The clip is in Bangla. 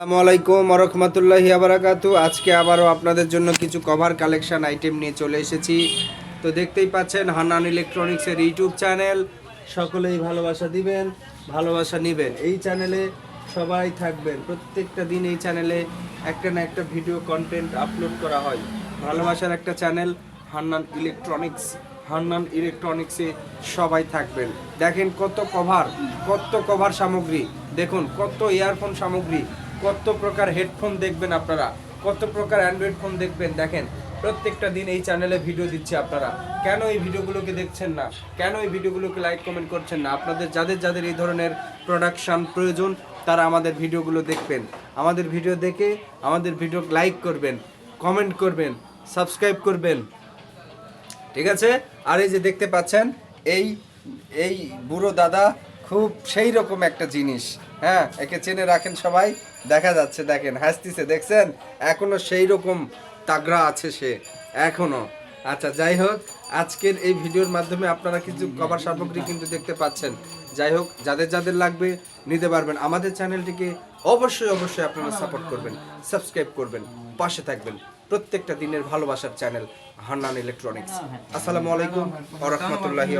আসসালামু আলাইকুম রহমতুল্লাহি আবরাকাতু আজকে আবারও আপনাদের জন্য কিছু কভার কালেকশন আইটেম নিয়ে চলে এসেছি। তো দেখতেই পাচ্ছেন হান্নান ইলেকট্রনিক্সের ইউটিউব চ্যানেল। সকলেই ভালোবাসা দিবেন, ভালোবাসা নেবেন। এই চ্যানেলে সবাই থাকবেন। প্রত্যেকটা দিন এই চ্যানেলে একটা না একটা ভিডিও কন্টেন্ট আপলোড করা হয়। ভালোবাসার একটা চ্যানেল, হান্নান ইলেকট্রনিক্স। হান্নান ইলেকট্রনিক্সে সবাই থাকবেন। দেখেন কত কভার কত কভার সামগ্রী। দেখুন কত ইয়ারফোন সামগ্রী। কত প্রকার হেডফোন দেখবেন আপনারা? কত প্রকার অ্যান্ড্রয়েড ফোন দেখবেন? দেখেন, প্রত্যেকটা দিন এই চ্যানেলে ভিডিও দিচ্ছে আপনারা। কেন এই ভিডিওগুলোকে দেখছেন না? কেন এই ভিডিওগুলোকে লাইক কমেন্ট করছেন না? আপনাদের যাদের যাদের এই ধরনের প্রোডাকশান প্রয়োজন, তারা আমাদের ভিডিওগুলো দেখবেন। আমাদের ভিডিও দেখে আমাদের ভিডিও লাইক করবেন কমেন্ট করবেন সাবস্ক্রাইব করবেন। ঠিক আছে? আর এই যে দেখতে পাচ্ছেন, এই এই বুড়ো দাদা খুব সেই রকম একটা জিনিস। হ্যাঁ একে চেনে রাখেন সবাই। দেখা যাচ্ছে, দেখেন, হাসতিছে, দেখছেন? এখনও সেই রকম তাগড়া আছে সে, এখনও। আচ্ছা যাই হোক, আজকের এই ভিডিওর মাধ্যমে আপনারা কিছু কভার সামগ্রী কিন্তু দেখতে পাচ্ছেন। যাই হোক, যাদের যাদের লাগবে, নিতে পারবেন। আমাদের চ্যানেলটিকে অবশ্যই অবশ্যই আপনারা সাপোর্ট করবেন সাবস্ক্রাইব করবেন, পাশে থাকবেন। প্রত্যেকটা দিনের ভালোবাসার চ্যানেল হান্নান ইলেকট্রনিক্স আসসালামু আলাইকুম ওয়া রাহমাতুল্লাহি